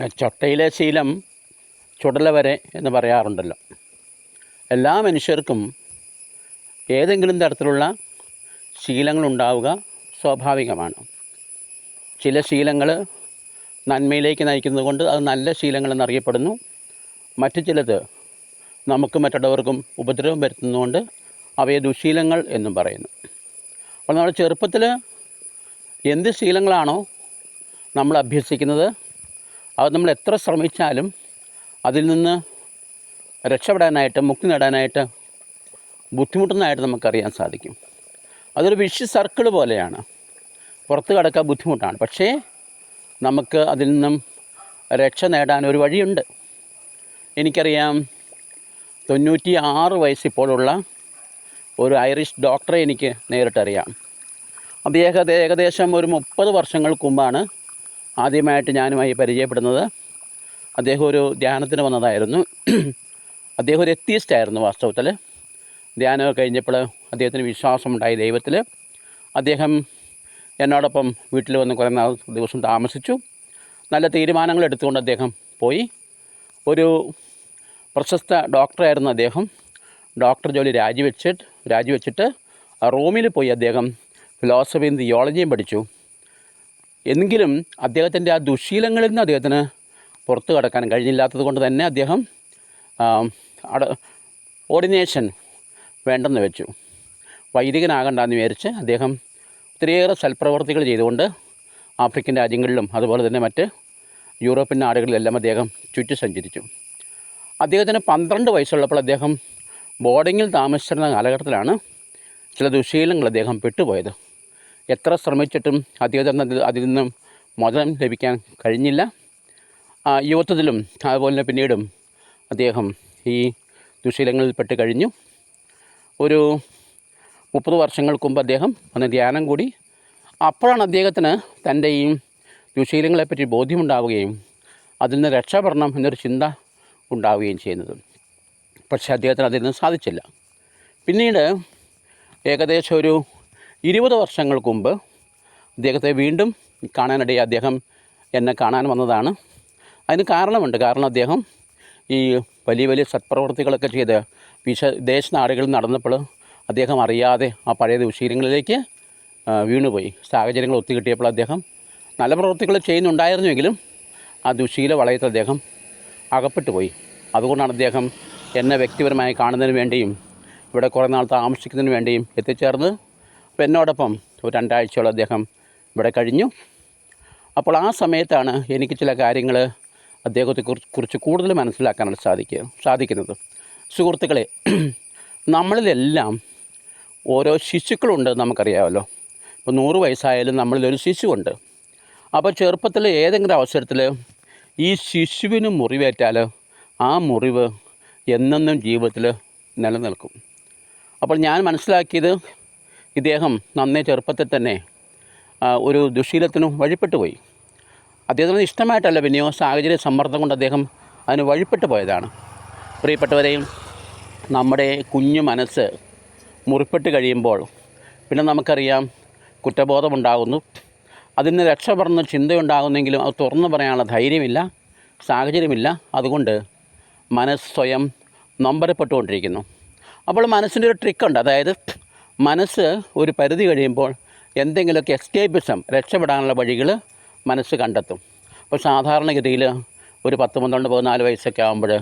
ചൊട്ടയിലെ ശീലം ചുടല വരെ എന്ന് പറയാറുണ്ടല്ലോ. എല്ലാ മനുഷ്യർക്കും ഏതെങ്കിലും തരത്തിലുള്ള ശീലങ്ങളുണ്ടാവുക സ്വാഭാവികമാണ്. ചില ശീലങ്ങൾ നന്മയിലേക്ക് നയിക്കുന്നത് കൊണ്ട് അത് നല്ല ശീലങ്ങളെന്നറിയപ്പെടുന്നു മറ്റു ചിലത് നമുക്ക് മറ്റുള്ളവർക്കും ഉപദ്രവം വരുത്തുന്നതുകൊണ്ട് അവയെ ദുശീലങ്ങൾ എന്നും പറയുന്നു. അപ്പോൾ നമ്മൾ ചെറുപ്പത്തിൽ എന്ത് ശീലങ്ങളാണോ നമ്മൾ അഭ്യസിക്കുന്നത്? അത് നമ്മൾ എത്ര ശ്രമിച്ചാലും അതിൽ നിന്ന് രക്ഷപ്പെടാനായിട്ട് മുക്തി നേടാനായിട്ട് ബുദ്ധിമുട്ടുന്നതായിട്ട് നമുക്കറിയാൻ സാധിക്കും. അതൊരു വിഷ് സർക്കിൾ പോലെയാണ്. പുറത്ത് കടക്കാൻ ബുദ്ധിമുട്ടാണ്. പക്ഷേ നമുക്ക് അതിൽ നിന്നും രക്ഷ നേടാൻ ഒരു വഴിയുണ്ട്. എനിക്കറിയാം തൊണ്ണൂറ്റി ആറ് വയസ്സിപ്പോഴുള്ള ഒരു ഐറിഷ് ഡോക്ടറെ എനിക്ക് നേരിട്ടറിയാം. അദ്ദേഹം ഏകദേശം ഒരു മുപ്പത് വർഷങ്ങൾക്ക് മുമ്പാണ് ആദ്യമായിട്ട് ഞാനുമായി പരിചയപ്പെടുന്നത് അദ്ദേഹം ഒരു ധ്യാനത്തിന് വന്നതായിരുന്നു. അദ്ദേഹം ഒരു എത്തിയിസ്റ്റ് ആയിരുന്നു വാസ്തവത്തിൽ. ധ്യാനം കഴിഞ്ഞപ്പോൾ അദ്ദേഹത്തിന് വിശ്വാസമുണ്ടായി ദൈവത്തിൽ. അദ്ദേഹം എന്നോടൊപ്പം വീട്ടിൽ വന്ന് കുറേ നാൾ ദിവസം താമസിച്ചു. നല്ല തീരുമാനങ്ങൾ എടുത്തുകൊണ്ട് അദ്ദേഹം പോയി. ഒരു പ്രശസ്ത ഡോക്ടറായിരുന്നു അദ്ദേഹം. ഡോക്ടർ ജോലി രാജിവെച്ചിട്ട് രാജിവെച്ചിട്ട് റോമിൽ പോയി അദ്ദേഹം ഫിലോസഫിയും തിയോളജിയും പഠിച്ചു. എങ്കിലും അദ്ദേഹത്തിന്റെ ആ ദുശീലങ്ങളിൽ നിന്ന് അദ്ദേഹത്തിന് പുറത്തു കടക്കാൻ കഴിഞ്ഞില്ലാത്തത് കൊണ്ട് തന്നെ അദ്ദേഹം അട ഓർഡിനേഷൻ വേണ്ടെന്ന് വെച്ചു. വൈദികനാകണ്ടെന്ന് വിചാരിച്ച് അദ്ദേഹം ഒത്തിരിയേറെ സൽപ്രവർത്തികൾ ചെയ്തുകൊണ്ട് ആഫ്രിക്കൻ രാജ്യങ്ങളിലും അതുപോലെ തന്നെ മറ്റ് യൂറോപ്യൻ നാടുകളിലെല്ലാം അദ്ദേഹം ചുറ്റി സഞ്ചരിച്ചു. അദ്ദേഹത്തിന് പന്ത്രണ്ട് വയസ്സുള്ളപ്പോൾ അദ്ദേഹം ബോർഡിങ്ങിൽ താമസിച്ചിരുന്ന കാലഘട്ടത്തിലാണ് ചില ദുശീലങ്ങൾ അദ്ദേഹം പെട്ടുപോയത്. എത്ര ശ്രമിച്ചിട്ടും അധികൃതർ അതിൽ നിന്നും മോചനം ലഭിക്കാൻ കഴിഞ്ഞില്ല. യുവത്വത്തിലും അതുപോലെ തന്നെ പിന്നീടും അദ്ദേഹം ഈ ദുശീലങ്ങളിൽ പെട്ട് കഴിഞ്ഞു. ഒരു മുപ്പത് വർഷങ്ങൾക്ക് മുമ്പ് അദ്ദേഹം വന്ന് ധ്യാനം കൂടി. അപ്പോഴാണ് അദ്ദേഹത്തിന് തന്റെ ഈ ദുശീലങ്ങളെപ്പറ്റി ബോധ്യമുണ്ടാവുകയും അതിൽ നിന്ന് രക്ഷപ്പെടണം എന്നൊരു ചിന്ത ഉണ്ടാവുകയും ചെയ്യുന്നത്. പക്ഷേ അദ്ദേഹത്തിന് അതിൽ നിന്ന് സാധിച്ചില്ല. പിന്നീട് ഏകദേശം ഒരു ഇരുപത് വർഷങ്ങൾക്ക് മുമ്പ് അദ്ദേഹത്തെ വീണ്ടും കാണാനിടയിൽ അദ്ദേഹം എന്നെ കാണാൻ വന്നതാണ്. അതിന് കാരണമുണ്ട്. കാരണം അദ്ദേഹം ഈ വലിയ വലിയ സത്പ്രവർത്തികളൊക്കെ ചെയ്ത് വിശ ദേശ നാടുകളിൽ നടന്നപ്പോൾ അദ്ദേഹം അറിയാതെ ആ പഴയ ദുശീലങ്ങളിലേക്ക് വീണുപോയി. സാഹചര്യങ്ങൾ ഒത്തുകിട്ടിയപ്പോൾ അദ്ദേഹം നല്ല പ്രവൃത്തികൾ ചെയ്യുന്നുണ്ടായിരുന്നുവെങ്കിലും ആ ദുശീല വളയത്തിൽ അദ്ദേഹം അകപ്പെട്ടു പോയി അതുകൊണ്ടാണ് അദ്ദേഹം എന്നെ വ്യക്തിപരമായി കാണുന്നതിന് വേണ്ടിയും ഇവിടെ കുറേ നാൾ താമസിക്കുന്നതിന് വേണ്ടിയും എത്തിച്ചേർന്ന് അപ്പോൾ എന്നോടൊപ്പം ഒരു രണ്ടാഴ്ചയോളം അദ്ദേഹം ഇവിടെ കഴിഞ്ഞു. അപ്പോൾ ആ സമയത്താണ് എനിക്ക് ചില കാര്യങ്ങൾ അദ്ദേഹത്തെ കുറിച്ച് കൂടുതൽ മനസ്സിലാക്കാനായിട്ട് സാധിക്കുക സാധിക്കുന്നത്. സുഹൃത്തുക്കളെ നമ്മളിലെല്ലാം ഓരോ ശിശുക്കളുണ്ട് നമുക്കറിയാമല്ലോ. ഇപ്പോൾ നൂറ് വയസ്സായാലും നമ്മളിലൊരു ശിശുവുണ്ട്. അപ്പോൾ ചെറുപ്പത്തിൽ ഏതെങ്കിലും അവസരത്തിൽ ഈ ശിശുവിന് മുറിവേറ്റാൽ ആ മുറിവ് എന്നെന്നും ജീവിതത്തിൽ നിലനിൽക്കും. അപ്പോൾ ഞാൻ മനസ്സിലാക്കിയത് ഇദ്ദേഹം നന്നേ ചെറുപ്പത്തിൽ തന്നെ ഒരു ദുശീലത്തിനും വഴിപ്പെട്ടു പോയി അദ്ദേഹത്തിന് ഇഷ്ടമായിട്ടല്ല പിന്നെയോ സാഹചര്യ സമ്മർദ്ദം കൊണ്ട് അദ്ദേഹം അതിന് വഴിപ്പെട്ടു പോയതാണ്. പ്രിയപ്പെട്ടവരെയും നമ്മുടെ കുഞ്ഞു മനസ്സ് മുറിപ്പെട്ട് കഴിയുമ്പോൾ പിന്നെ നമുക്കറിയാം കുറ്റബോധമുണ്ടാകുന്നു. നിന്ന് രക്ഷപ്പെടുന്ന ചിന്തയുണ്ടാകുന്നെങ്കിലും അത് തുറന്നു പറയാനുള്ള ധൈര്യമില്ല സാഹചര്യമില്ല. അതുകൊണ്ട് മനസ്സ് സ്വയം നൊമ്പരപ്പെട്ടുകൊണ്ടിരിക്കുന്നു. അപ്പോൾ മനസ്സിന്റെ ഒരു ട്രിക്കുണ്ട് അതായത് മനസ്സ് ഒരു പരിധി കഴിയുമ്പോൾ എന്തെങ്കിലുമൊക്കെ എസ്കേപ്പിസം രക്ഷപ്പെടാനുള്ള വഴികൾ മനസ്സ് കണ്ടെത്തും. അപ്പോൾ സാധാരണഗതിയിൽ ഒരു പത്ത് പന്ത്രണ്ട് പതിനാല് വയസ്സൊക്കെ ആകുമ്പോൾ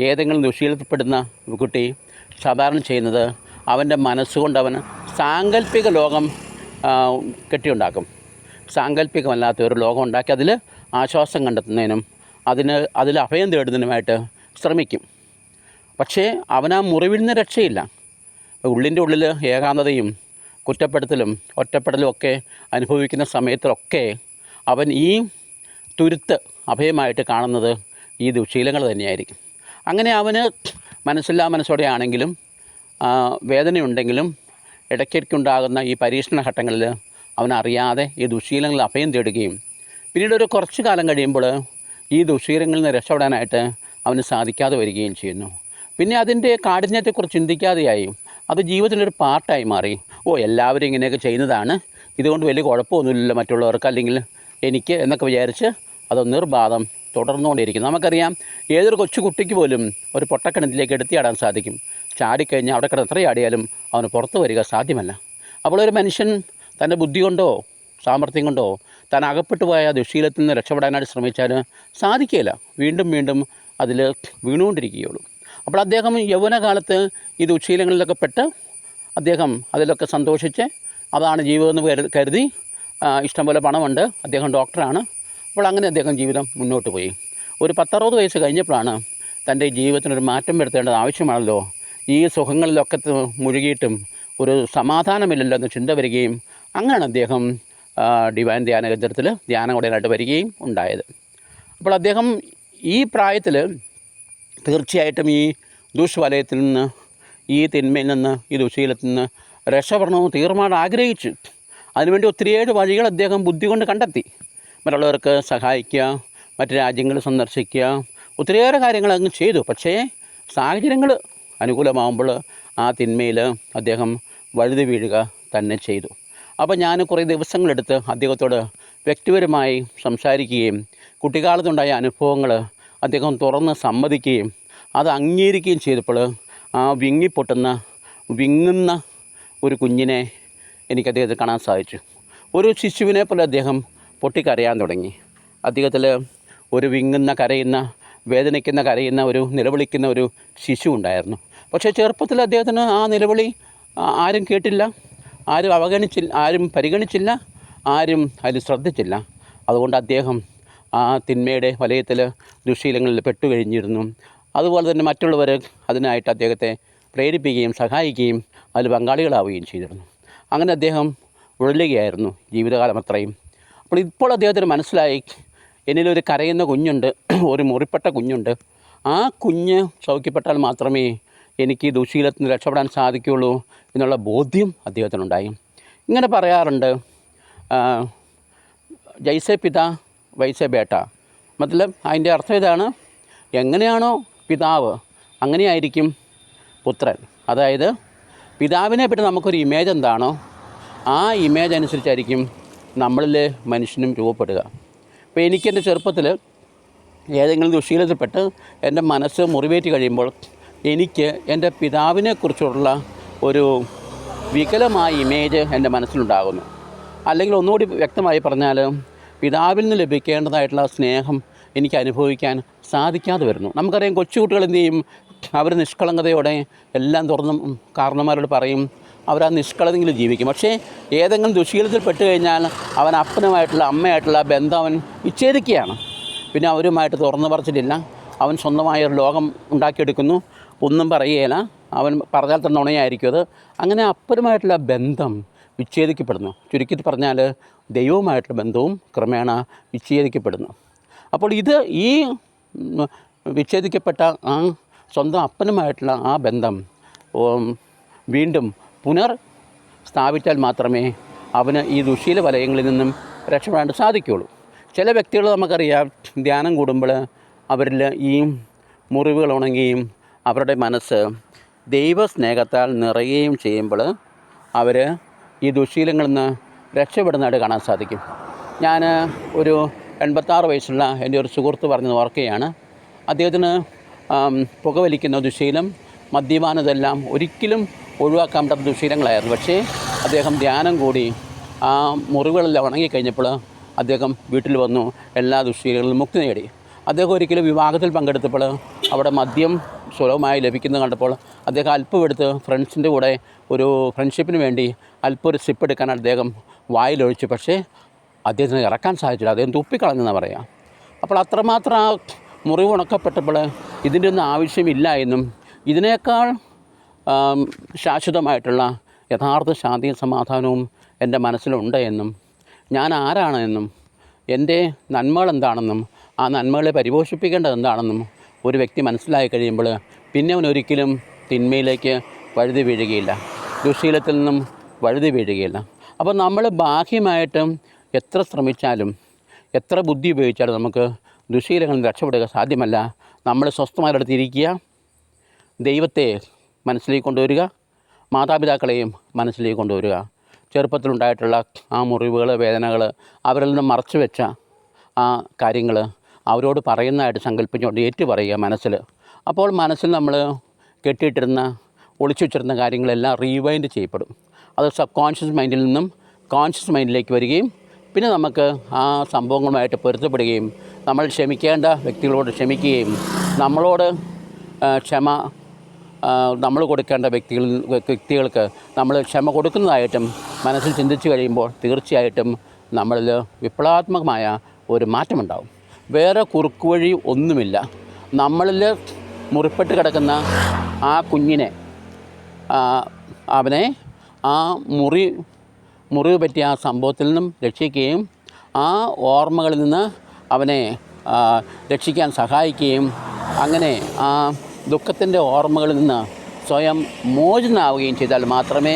ഏതെങ്കിലും ദുശീലപ്പെടുന്ന കുട്ടി സാധാരണ ചെയ്യുന്നത് അവന്റെ മനസ്സുകൊണ്ട് അവൻ സാങ്കല്പിക ലോകം കെട്ടിയുണ്ടാക്കും. സാങ്കല്പികമല്ലാത്ത ഒരു ലോകം ഉണ്ടാക്കി അതിൽ ആശ്വാസം കണ്ടെത്തുന്നതിനും അതിന് അതിൽ അഭയം തേടുന്നതിനുമായിട്ട് ശ്രമിക്കും. പക്ഷേ അവനാ മുറിവിൽ നിന്ന് രക്ഷയില്ല. ഉള്ളിന്റെ ഉള്ളിൽ ഏകാന്തതയും കുറ്റപ്പെടുത്തലും ഒറ്റപ്പെടലും ഒക്കെ അനുഭവിക്കുന്ന സമയത്തിലൊക്കെ അവൻ ഈ തുരുത്ത് അഭയമായിട്ട് കാണുന്നത് ഈ ദുശീലങ്ങൾ തന്നെയായിരിക്കും. അങ്ങനെ അവന് മനസ്സില്ലാ മനസ്സോടെ ആണെങ്കിലും വേദനയുണ്ടെങ്കിലും ഇടയ്ക്കിടയ്ക്കുണ്ടാകുന്ന ഈ പരീക്ഷണ ഘട്ടങ്ങളിൽ അവനറിയാതെ ഈ ദുശീലങ്ങളിൽ അഭയം തേടുകയും പിന്നീട് ഒരു കുറച്ച് കാലം കഴിയുമ്പോൾ ഈ ദുശീലങ്ങളിൽ നിന്ന് രക്ഷപ്പെടാനായിട്ട് അവന് സാധിക്കാതെ വരികയും ചെയ്യുന്നു. പിന്നെ അതിന്റെ കാഠിന്യത്തെക്കുറിച്ച് ചിന്തിക്കാതെയായി അത് ജീവിതത്തിലൊരു പാർട്ടായി മാറി. ഓ എല്ലാവരും ഇങ്ങനെയൊക്കെ ചെയ്യുന്നതാണ്. ഇതുകൊണ്ട് വലിയ കുഴപ്പമൊന്നുമില്ലല്ലോ മറ്റുള്ളവർക്ക് അല്ലെങ്കിൽ എനിക്ക് എന്നൊക്കെ വിചാരിച്ച് അത് നിർബാധം തുടർന്നുകൊണ്ടിരിക്കുന്നു. നമുക്കറിയാം ഏതൊരു കൊച്ചു കുട്ടിക്ക് പോലും ഒരു പൊട്ടക്കിണറ്റിലേക്ക് എടുത്തിയാടാൻ സാധിക്കും. ചാടിക്കഴിഞ്ഞാൽ അവിടെ കിടന്ന് എത്ര ചാടിയാലും അവന് പുറത്ത് വരിക സാധ്യമല്ല. അപ്പോൾ ഒരു മനുഷ്യൻ തന്റെ ബുദ്ധി കൊണ്ടോ സാമർഥ്യം കൊണ്ടോ താൻ അകപ്പെട്ടു പോയ ദുശീലത്തിൽ നിന്ന് രക്ഷപ്പെടാനായിട്ട് ശ്രമിച്ചാൽ സാധിക്കുകയില്ല. വീണ്ടും വീണ്ടും അതിൽ വീണുകൊണ്ടിരിക്കുകയുള്ളൂ. അപ്പോൾ അദ്ദേഹം യൗവനകാലത്ത് ഈ ദുശീലങ്ങളിലൊക്കെ പെട്ട് അദ്ദേഹം അതിലൊക്കെ സന്തോഷിച്ച് അതാണ് ജീവിതമെന്ന് കരു- കരുതി ആ, ഇഷ്ടംപോലെ പണമുണ്ട്. അദ്ദേഹം ഡോക്ടറാണ്. അപ്പോൾ അങ്ങനെ അദ്ദേഹം ജീവിതം മുന്നോട്ട് പോയി. ഒരു പത്തറുപത് വയസ്സ് കഴിഞ്ഞപ്പോഴാണ് തന്റെ ജീവിതത്തിനൊരു മാറ്റം വരുത്തേണ്ടത് ആവശ്യമാണല്ലോ. ഈ സുഖങ്ങളിലൊക്കെ മുഴുകിയിട്ടും ഒരു സമാധാനമില്ലല്ലോ എന്ന് ചിന്ത വരികയും അങ്ങനെയാണ് അദ്ദേഹം ഡിവൈൻ ധ്യാന കേന്ദ്രത്തിൽ ധ്യാനം കൂടാനായിട്ട് വരികയും ഉണ്ടായത്. അപ്പോൾ അദ്ദേഹം ഈ പ്രായത്തിൽ തീർച്ചയായിട്ടും ഈ ദുഷ്വലയത്തിൽ നിന്ന് ഈ തിന്മയിൽ നിന്ന് ഈ ദുശീലത്തിൽ നിന്ന് രക്ഷപ്പെടണമെന്ന് തീർമാനം ആഗ്രഹിച്ചു. അതിനുവേണ്ടി ഒത്തിരിയേഴ് വഴികൾ അദ്ദേഹം ബുദ്ധി കൊണ്ട് കണ്ടെത്തി. മറ്റുള്ളവർക്ക് സഹായിക്കുക മറ്റ് രാജ്യങ്ങൾ സന്ദർശിക്കുക ഒത്തിരിയേറെ കാര്യങ്ങൾ അങ്ങ് ചെയ്തു. പക്ഷേ സാഹചര്യങ്ങൾ അനുകൂലമാകുമ്പോൾ ആ തിന്മയിൽ അദ്ദേഹം വഴുതി വീഴുക തന്നെ ചെയ്തു. അപ്പോൾ ഞാൻ കുറേ ദിവസങ്ങളെടുത്ത് അദ്ദേഹത്തോട് വ്യക്തിപരമായി സംസാരിക്കുകയും കുട്ടിക്കാലത്തുണ്ടായ അനുഭവങ്ങൾ അദ്ദേഹം തുറന്ന് സമ്മതിക്കുകയും അത് അംഗീകരിക്കുകയും ചെയ്തപ്പോൾ ആ വിങ്ങിപ്പൊട്ടുന്ന വിങ്ങുന്ന ഒരു കുഞ്ഞിനെ എനിക്ക് അദ്ദേഹത്തെ കാണാൻ സാധിച്ചു. ഒരു ശിശുവിനെ പോലെ അദ്ദേഹം പൊട്ടിക്കരയാൻ തുടങ്ങി. അദ്ദേഹത്തിൽ ഒരു വിങ്ങുന്ന കരയുന്ന വേദനിക്കുന്ന കരയുന്ന ഒരു നിലവിളിക്കുന്ന ഒരു ശിശു ഉണ്ടായിരുന്നു. പക്ഷേ ചെറുപ്പത്തിൽ അദ്ദേഹത്തിന് ആ നിലവിളി ആരും കേട്ടില്ല ആരും അവഗണിച്ചില്ല ആരും പരിഗണിച്ചില്ല ആരും അതിൽ ശ്രദ്ധിച്ചില്ല. അതുകൊണ്ട് അദ്ദേഹം ആ തിന്മയുടെ വലയത്തിൽ ദുശീലങ്ങളിൽ പെട്ടുകഴിഞ്ഞിരുന്നു. അതുപോലെ തന്നെ മറ്റുള്ളവർ അതിനായിട്ട് അദ്ദേഹത്തെ പ്രേരിപ്പിക്കുകയും സഹായിക്കുകയും അതിൽ പങ്കാളികളാവുകയും ചെയ്തിരുന്നു. അങ്ങനെ അദ്ദേഹം ഉഴലുകയായിരുന്നു ജീവിതകാലം അത്രയും. അപ്പോൾ ഇപ്പോൾ അദ്ദേഹത്തിന് മനസ്സിലായി എന്നിലൊരു കരയുന്ന കുഞ്ഞുണ്ട് ഒരു മുറിപ്പെട്ട കുഞ്ഞുണ്ട്. ആ കുഞ്ഞ് സൗഖ്യപ്പെട്ടാൽ മാത്രമേ എനിക്ക് ഈ ദുശീലത്തിൽ നിന്ന് രക്ഷപ്പെടാൻ സാധിക്കുകയുള്ളൂ എന്നുള്ള ബോധ്യം അദ്ദേഹത്തിനുണ്ടായി. ഇങ്ങനെ പറയാറുണ്ട് ജയ്സെ പിത വൈസെ ബേട്ട. മതലബ് അതിന്റെ അർത്ഥം ഇതാണ് എങ്ങനെയാണോ പിതാവ് അങ്ങനെയായിരിക്കും പുത്രൻ. അതായത് പിതാവിനെ പറ്റി നമുക്കൊരു ഇമേജ് എന്താണോ ആ ഇമേജ് അനുസരിച്ചായിരിക്കും നമ്മളിൽ മനുഷ്യനും രൂപപ്പെടുക. ഇപ്പോൾ എനിക്കെന്റെ ചെറുപ്പത്തിൽ ഏതെങ്കിലും ദുശീലത്തിൽപ്പെട്ട് എന്റെ മനസ്സ് മുറിവേറ്റി കഴിയുമ്പോൾ എനിക്ക് എന്റെ പിതാവിനെക്കുറിച്ചുള്ള ഒരു വികലമായ ഇമേജ് എന്റെ മനസ്സിലുണ്ടാകുന്നു. അല്ലെങ്കിൽ ഒന്നുകൂടി വ്യക്തമായി പറഞ്ഞാൽ പിതാവിൽ നിന്ന് ലഭിക്കേണ്ടതായിട്ടുള്ള സ്നേഹം എനിക്ക് അനുഭവിക്കാൻ സാധിക്കാതെ വരുന്നു. നമുക്കറിയാം കൊച്ചുകുട്ടികൾ എന്ത് ചെയ്യും? അവർ നിഷ്കളങ്കതയോടെ എല്ലാം തുറന്നും കാരണന്മാരോട് പറയും അവർ ആ നിഷ്കളങ്കയിൽ ജീവിക്കും. പക്ഷേ ഏതെങ്കിലും ദുശീലത്തിൽ പെട്ട് കഴിഞ്ഞാൽ അവൻ അപ്പനുമായിട്ടുള്ള അമ്മയായിട്ടുള്ള ബന്ധം അവൻ വിച്ഛേദിക്കുകയാണ്. പിന്നെ അവരുമായിട്ട് തുറന്നു പറച്ചിട്ടില്ല. അവൻ സ്വന്തമായ ഒരു ലോകം ഉണ്ടാക്കിയെടുക്കുന്നു. ഒന്നും പറയുകയില്ല അവൻ പറഞ്ഞാൽ തന്നെ ഉണയായിരിക്കും അത്. അങ്ങനെ അപ്പനുമായിട്ടുള്ള ബന്ധം വിച്ഛേദിക്കപ്പെടുന്നു. ചുരുക്കി പറഞ്ഞാൽ ദൈവവുമായിട്ടുള്ള ബന്ധവും ക്രമേണ വിച്ഛേദിക്കപ്പെടുന്നു. അപ്പോൾ ഇത് ഈ വിച്ഛേദിക്കപ്പെട്ട ആ സ്വന്തം അപ്പനുമായിട്ടുള്ള ആ ബന്ധം വീണ്ടും പുനർ സ്ഥാപിച്ചാൽ മാത്രമേ അവന് ഈ ദുശീല വലയങ്ങളിൽ നിന്നും രക്ഷപ്പെടാൻ സാധിക്കുകയുള്ളൂ. ചില വ്യക്തികൾ നമുക്കറിയാം ധ്യാനം കൂടുമ്പോൾ അവരിൽ ഈ മുറിവുകൾ ഉണങ്ങുകയും അവരുടെ മനസ്സ് ദൈവസ്നേഹത്താൽ നിറയുകയും ചെയ്യുമ്പോൾ അവർ ഈ ദുശീലങ്ങളിൽ നിന്ന് രക്ഷപ്പെടുന്നതായിട്ട് കാണാൻ സാധിക്കും. ഞാൻ ഒരു എൺപത്താറ് വയസ്സുള്ള എന്റെ ഒരു സുഹൃത്ത് പറഞ്ഞത് ഓർക്കുകയാണ്. അദ്ദേഹത്തിന് പുകവലിക്കുന്ന ദുശീലം മദ്യപാനതെല്ലാം ഒരിക്കലും ഒഴിവാക്കാൻ പറ്റാത്ത ദുശീലങ്ങളായിരുന്നു. പക്ഷേ അദ്ദേഹം ധ്യാനം കൂടി ആ മുറിവുകളെല്ലാം ഉണങ്ങിക്കഴിഞ്ഞപ്പോൾ അദ്ദേഹം വീട്ടിൽ വന്നു എല്ലാ ദുശീലങ്ങളിലും മുക്തി നേടി. അദ്ദേഹം ഒരിക്കലും വിവാഹത്തിൽ പങ്കെടുത്തപ്പോൾ അവിടെ മദ്യം സുലഭമായി ലഭിക്കുന്നത് കണ്ടപ്പോൾ അദ്ദേഹം അല്പം എടുത്ത് ഫ്രണ്ട്സിന്റെ കൂടെ ഒരു ഫ്രണ്ട്ഷിപ്പിന് വേണ്ടി അല്പം ഒരു സിപ്പ് എടുക്കാൻ അദ്ദേഹം വായിലൊഴിച്ചു. പക്ഷേ അദ്ദേഹത്തിന് ഇറക്കാൻ സാധിച്ചില്ല. അദ്ദേഹം തുപ്പിക്കളഞ്ഞെന്ന് പറയാം. അപ്പോൾ അത്രമാത്രം ആ മുറിവ് ഉണക്കപ്പെട്ടപ്പോൾ ഇതിന്റെ ഒന്നും ആവശ്യമില്ല എന്നും ഇതിനേക്കാൾ ശാശ്വതമായിട്ടുള്ള യഥാർത്ഥ ശാന്തിയും സമാധാനവും എന്റെ മനസ്സിലുണ്ട് എന്നും ഞാൻ ആരാണെന്നും എന്റെ നന്മകൾ എന്താണെന്നും ആ നന്മകളെ പരിപോഷിപ്പിക്കേണ്ടത് എന്താണെന്നും ഒരു വ്യക്തി മനസ്സിലായി കഴിയുമ്പോൾ പിന്നെ അവൻ ഒരിക്കലും തിന്മയിലേക്ക് വഴുതി വീഴുകയില്ല. ദുശീലത്തിൽ നിന്നും വഴുതി വീഴുകയില്ല. അപ്പോൾ നമ്മൾ ബാഹ്യമായിട്ടും എത്ര ശ്രമിച്ചാലും എത്ര ബുദ്ധി ഉപയോഗിച്ചാലും നമുക്ക് ദുശീലങ്ങളിൽ രക്ഷപ്പെടുക സാധ്യമല്ല. നമ്മൾ സ്വസ്ഥമായിടത്ത് ഇരിക്കുക ദൈവത്തെ മനസ്സിലേക്ക് കൊണ്ടുവരിക മാതാപിതാക്കളെയും മനസ്സിലേക്ക് കൊണ്ടുവരിക. ചെറുപ്പത്തിലുണ്ടായിട്ടുള്ള ആ മുറിവുകൾ വേദനകൾ അവരിൽ നിന്ന് മറച്ചു വെച്ച ആ കാര്യങ്ങൾ അവരോട് പറയുന്നതായിട്ട് സങ്കല്പിച്ചുകൊണ്ട് ഏറ്റു പറയുക മനസ്സിൽ. അപ്പോൾ മനസ്സിൽ നമ്മൾ കെട്ടിയിട്ടിരുന്ന ഒളിച്ചു വെച്ചിരുന്ന കാര്യങ്ങളെല്ലാം റീവൈൻഡ് ചെയ്യപ്പെടും. അത് സബ് കോൺഷ്യസ് മൈൻഡിൽ നിന്നും കോൺഷ്യസ് മൈൻഡിലേക്ക് വരികയും പിന്നെ നമുക്ക് ആ സംഭവങ്ങളുമായിട്ട് പൊരുത്തപ്പെടുകയും നമ്മൾ ക്ഷമിക്കേണ്ട വ്യക്തികളോട് ക്ഷമിക്കുകയും നമ്മളോട് ക്ഷമ നമ്മൾ കൊടുക്കേണ്ട വ്യക്തികൾ വ്യക്തികൾക്ക് നമ്മൾ ക്ഷമ കൊടുക്കുന്നതായിട്ടും മനസ്സിൽ ചിന്തിച്ചു കഴിയുമ്പോൾ തീർച്ചയായിട്ടും നമ്മളിൽ വിപ്ലവാത്മകമായ ഒരു മാറ്റമുണ്ടാവും. വേറെ കുറുക്കുവഴി ഒന്നുമില്ല. നമ്മളിൽ മുറിപ്പെട്ട് കിടക്കുന്ന ആ കുഞ്ഞിനെ അവനെ ആ മുറി മുറിവ് പറ്റിയ ആ സംഭവത്തിൽ നിന്നും രക്ഷിക്കുകയും ആ ഓർമ്മകളിൽ നിന്ന് അവനെ രക്ഷിക്കാൻ സഹായിക്കുകയും അങ്ങനെ ആ ദുഃഖത്തിന്റെ ഓർമ്മകളിൽ നിന്ന് സ്വയം മോചനാവുകയും ചെയ്താൽ മാത്രമേ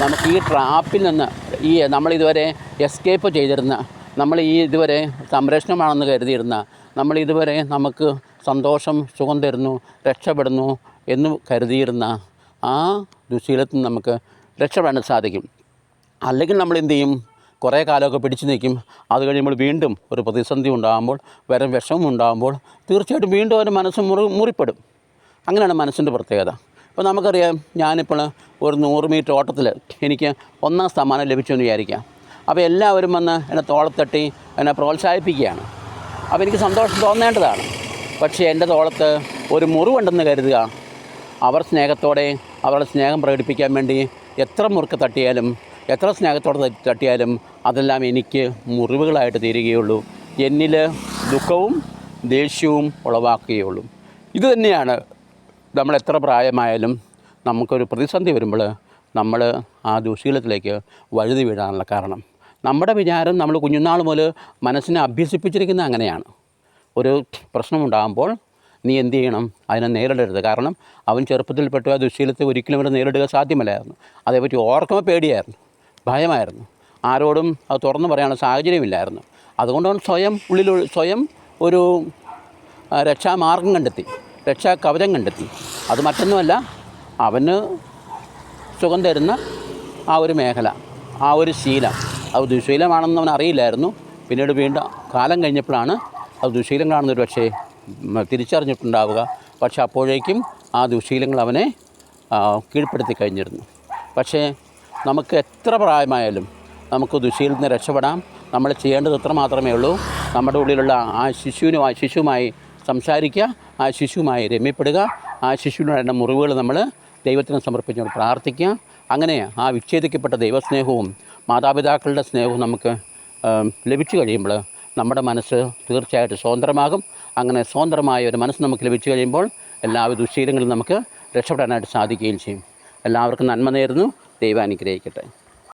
നമുക്ക് ഈ ട്രാപ്പിൽ നിന്ന് ഈ നമ്മളിതുവരെ എസ്കേപ്പ് ചെയ്തിരുന്ന നമ്മൾ ഈ ഇതുവരെ സംരക്ഷണമാണെന്ന് കരുതിയിരുന്ന നമ്മൾ ഇതുവരെ നമുക്ക് സന്തോഷം സുഖം തരുന്നു രക്ഷപ്പെടുന്നു എന്ന് കരുതിയിരുന്ന ആ ദുശീലത്തിൽ നമുക്ക് രക്ഷപ്പെടാൻ സാധിക്കും. അല്ലെങ്കിൽ നമ്മൾ എന്ത് ചെയ്യും? കുറേ കാലമൊക്കെ പിടിച്ചു നിൽക്കും. അത് കഴിയുമ്പോൾ വീണ്ടും ഒരു പ്രതിസന്ധി ഉണ്ടാകുമ്പോൾ വരും വിഷമം ഉണ്ടാകുമ്പോൾ തീർച്ചയായിട്ടും വീണ്ടും അവന്റെ മനസ്സ് മുറി മുറിപ്പെടും. അങ്ങനെയാണ് മനസ്സിന്റെ പ്രത്യേകത. അപ്പോൾ നമുക്കറിയാം ഞാനിപ്പോൾ ഒരു നൂറ് മീറ്റർ ഓട്ടത്തിൽ എനിക്ക് ഒന്നാം സമ്മാനം ലഭിച്ചു എന്ന് വിചാരിക്കാം. അപ്പോൾ എല്ലാവരും വന്ന് എന്നെ തോളത്തട്ടി എന്നെ പ്രോത്സാഹിപ്പിക്കുകയാണ്. അപ്പോൾ എനിക്ക് സന്തോഷം തോന്നേണ്ടതാണ്. പക്ഷേ എന്റെ തോളത്ത് ഒരു മുറിവുണ്ടെന്ന് കരുതുക. അവർ സ്നേഹത്തോടെ അവരുടെ സ്നേഹം പ്രകടിപ്പിക്കാൻ വേണ്ടി എത്ര മുറുക്ക് തട്ടിയാലും എത്ര സ്നേഹത്തോടെ തട്ടിയാലും അതെല്ലാം എനിക്ക് മുറിവുകളായിട്ട് തീരുകയുള്ളൂ. എന്നിൽ ദുഃഖവും ദേഷ്യവും ഉളവാക്കുകയുള്ളൂ. ഇത് തന്നെയാണ് നമ്മൾ എത്ര പ്രായമായാലും നമുക്കൊരു പ്രതിസന്ധി വരുമ്പോൾ നമ്മൾ ആ ദുശീലത്തിലേക്ക് വഴുതി വീഴാനുള്ള കാരണം. നമ്മുടെ വിചാരം നമ്മൾ കുഞ്ഞുനാൾ മുതൽ മനസ്സിനെ അഭ്യസിപ്പിച്ചിരിക്കുന്നത് അങ്ങനെയാണ്. ഒരു പ്രശ്നമുണ്ടാകുമ്പോൾ നീ എന്ത് ചെയ്യണം? അതിനെ നേരിടരുത്. കാരണം അവൻ ചെറുപ്പത്തിൽ പെട്ടു ആ ദുശീലത്തെ ഒരിക്കലും അവരെ നേരിടുക സാധ്യമല്ലായിരുന്നു. അതേപറ്റി ഓർക്കുമ്പോൾ പേടിയായിരുന്നു. ഭയമായിരുന്നു. ആരോടും അത് തുറന്നു പറയാനുള്ള സാഹചര്യമില്ലായിരുന്നു. അതുകൊണ്ടാണ് സ്വയം ഉള്ളിൽ സ്വയം ഒരു രക്ഷാമാർഗം കണ്ടെത്തി. രക്ഷാ കവചം കണ്ടെത്തി. അത് മറ്റൊന്നുമല്ല അവന് സുഖം തരുന്ന ആ ഒരു മേഖല ആ ഒരു ശീലം. അത് ദുശീലമാണെന്ന് അവൻ അറിയില്ലായിരുന്നു. പിന്നീട് വീണ്ടും കാലം കഴിഞ്ഞപ്പോഴാണ് അത് ദുശീലങ്ങളാണെന്ന് ഒരു പക്ഷേ തിരിച്ചറിഞ്ഞിട്ടുണ്ടാവുക. പക്ഷേ അപ്പോഴേക്കും ആ ദുശീലങ്ങൾ അവനെ കീഴ്പ്പെടുത്തി കഴിഞ്ഞിരുന്നു. പക്ഷേ നമുക്ക് എത്ര പ്രായമായാലും നമുക്ക് ദുശീലിൽ നിന്ന് രക്ഷപ്പെടാം. നമ്മൾ ചെയ്യേണ്ടത് ഇത്ര മാത്രമേ ഉള്ളൂ. നമ്മുടെ ഉള്ളിലുള്ള ആ ശിശുവിനുമായി ശിശുവുമായി സംസാരിക്കുക ആ ശിശുവുമായി രമ്യപ്പെടുക ആ ശിശുവിനുള്ള മുറിവുകൾ നമ്മൾ ദൈവത്തിന് സമർപ്പിച്ചുകൊണ്ട് പ്രാർത്ഥിക്കുക. അങ്ങനെ ആ വിച്ഛേദിക്കപ്പെട്ട ദൈവസ്നേഹവും മാതാപിതാക്കളുടെ സ്നേഹവും നമുക്ക് ലഭിച്ചു കഴിയുമ്പോൾ നമ്മുടെ മനസ്സ് തീർച്ചയായിട്ടും സ്വതന്ത്രമാകും. അങ്ങനെ സ്വതന്ത്രമായ ഒരു മനസ്സ് നമുക്ക് ലഭിച്ചു കഴിയുമ്പോൾ എല്ലാവിധ ദുശീലങ്ങളും നമുക്ക് രക്ഷപ്പെടാനായിട്ട് സാധിക്കുകയും ചെയ്യും. എല്ലാവർക്കും നന്മ നേരുന്നു. ദൈവം അനുഗ്രഹിക്കട്ടെ.